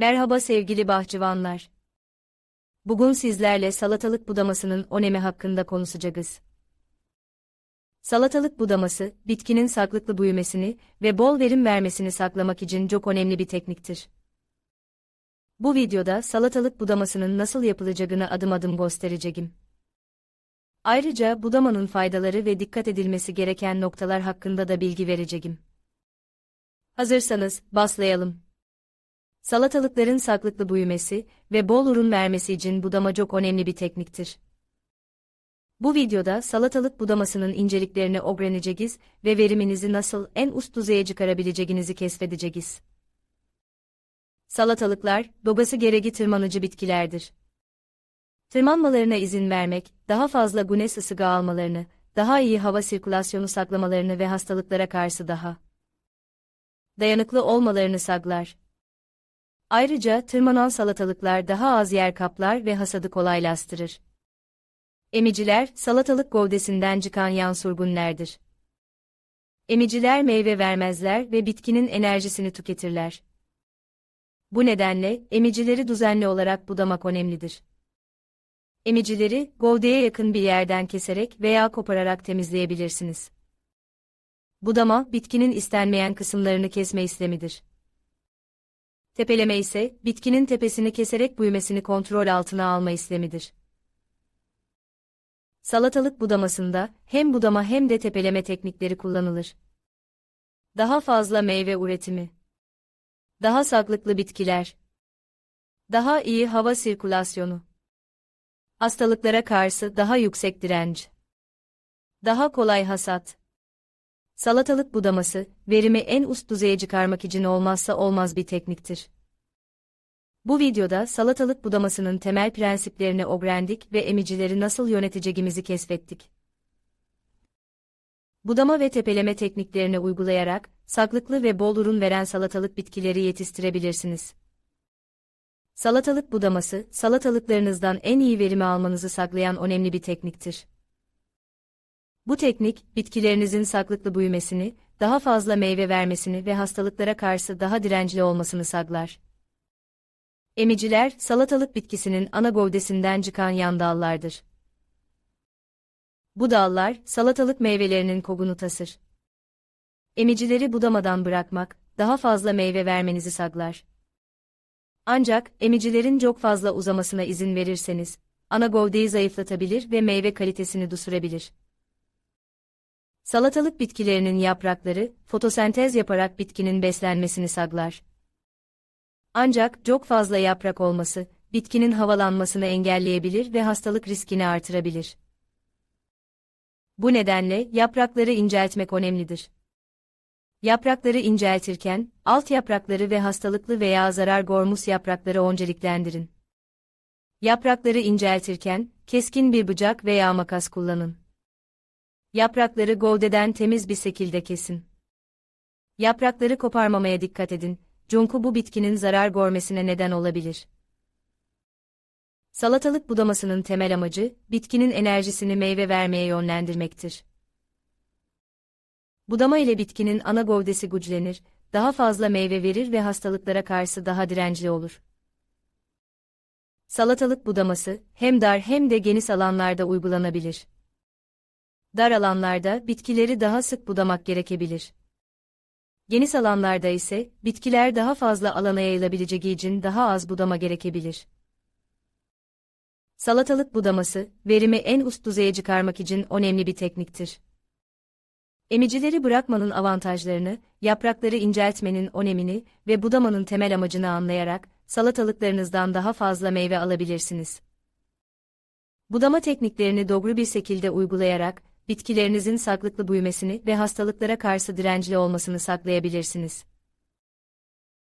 Merhaba sevgili bahçıvanlar. Bugün sizlerle salatalık budamasının önemi hakkında konuşacağız. Salatalık budaması, bitkinin saklıklı büyümesini ve bol verim vermesini saklamak için çok önemli bir tekniktir. Bu videoda salatalık budamasının nasıl yapılacağını adım adım göstereceğim. Ayrıca budamanın faydaları ve dikkat edilmesi gereken noktalar hakkında da bilgi vereceğim. Hazırsanız, başlayalım. Salatalıkların saklıklı büyümesi ve bol ürün vermesi için budama çok önemli bir tekniktir. Bu videoda salatalık budamasının inceliklerini öğreneceğiz ve veriminizi nasıl en üst düzeye çıkarabileceğinizi keşfedeceğiz. Salatalıklar, dogası gereği tırmanıcı bitkilerdir. Tırmanmalarına izin vermek, daha fazla güneş ısı almalarını, daha iyi hava sirkülasyonu saklamalarını ve hastalıklara karşı daha dayanıklı olmalarını sağlar. Ayrıca tırmanan salatalıklar daha az yer kaplar ve hasadı kolaylaştırır. Emiciler, salatalık gövdesinden çıkan yan sürgünlerdir. Emiciler meyve vermezler ve bitkinin enerjisini tüketirler. Bu nedenle, emicileri düzenli olarak budamak önemlidir. Emicileri, gövdeye yakın bir yerden keserek veya kopararak temizleyebilirsiniz. Budama, bitkinin istenmeyen kısımlarını kesme işlemidir. Tepeleme ise, bitkinin tepesini keserek büyümesini kontrol altına alma işlemidir. Salatalık budamasında, hem budama hem de tepeleme teknikleri kullanılır. Daha fazla meyve üretimi. Daha sağlıklı bitkiler. Daha iyi hava sirkülasyonu. Hastalıklara karşı daha yüksek direnç. Daha kolay hasat. Salatalık budaması, verimi en üst düzeye çıkarmak için olmazsa olmaz bir tekniktir. Bu videoda salatalık budamasının temel prensiplerini öğrendik ve emicileri nasıl yöneteceğimizi keşfettik. Budama ve tepeleme tekniklerini uygulayarak, saklıklı ve bol ürün veren salatalık bitkileri yetiştirebilirsiniz. Salatalık budaması, salatalıklarınızdan en iyi verimi almanızı sağlayan önemli bir tekniktir. Bu teknik, bitkilerinizin saklıklı büyümesini, daha fazla meyve vermesini ve hastalıklara karşı daha dirençli olmasını sağlar. Emiciler, salatalık bitkisinin ana gövdesinden çıkan yan dallardır. Bu dallar, salatalık meyvelerinin kogunu tasır. Emicileri budamadan bırakmak, daha fazla meyve vermenizi sağlar. Ancak, emicilerin çok fazla uzamasına izin verirseniz, ana gövdeyi zayıflatabilir ve meyve kalitesini düşürebilir. Salatalık bitkilerinin yaprakları, fotosentez yaparak bitkinin beslenmesini sağlar. Ancak çok fazla yaprak olması, bitkinin havalanmasını engelleyebilir ve hastalık riskini artırabilir. Bu nedenle yaprakları inceltmek önemlidir. Yaprakları inceltirken, alt yaprakları ve hastalıklı veya zarar görmüş yaprakları önceliklendirin. Yaprakları inceltirken, keskin bir bıçak veya makas kullanın. Yaprakları gövdeden temiz bir şekilde kesin. Yaprakları koparmamaya dikkat edin, çünkü bu bitkinin zarar görmesine neden olabilir. Salatalık budamasının temel amacı, bitkinin enerjisini meyve vermeye yönlendirmektir. Budama ile bitkinin ana gövdesi güçlenir, daha fazla meyve verir ve hastalıklara karşı daha dirençli olur. Salatalık budaması, hem dar hem de geniş alanlarda uygulanabilir. Dar alanlarda bitkileri daha sık budamak gerekebilir. Geniş alanlarda ise bitkiler daha fazla alana yayılabileceği için daha az budama gerekebilir. Salatalık budaması, verimi en üst düzeye çıkarmak için önemli bir tekniktir. Emicileri bırakmanın avantajlarını, yaprakları inceltmenin önemini ve budamanın temel amacını anlayarak, salatalıklarınızdan daha fazla meyve alabilirsiniz. Budama tekniklerini doğru bir şekilde uygulayarak, bitkilerinizin sağlıklı büyümesini ve hastalıklara karşı dirençli olmasını sağlayabilirsiniz.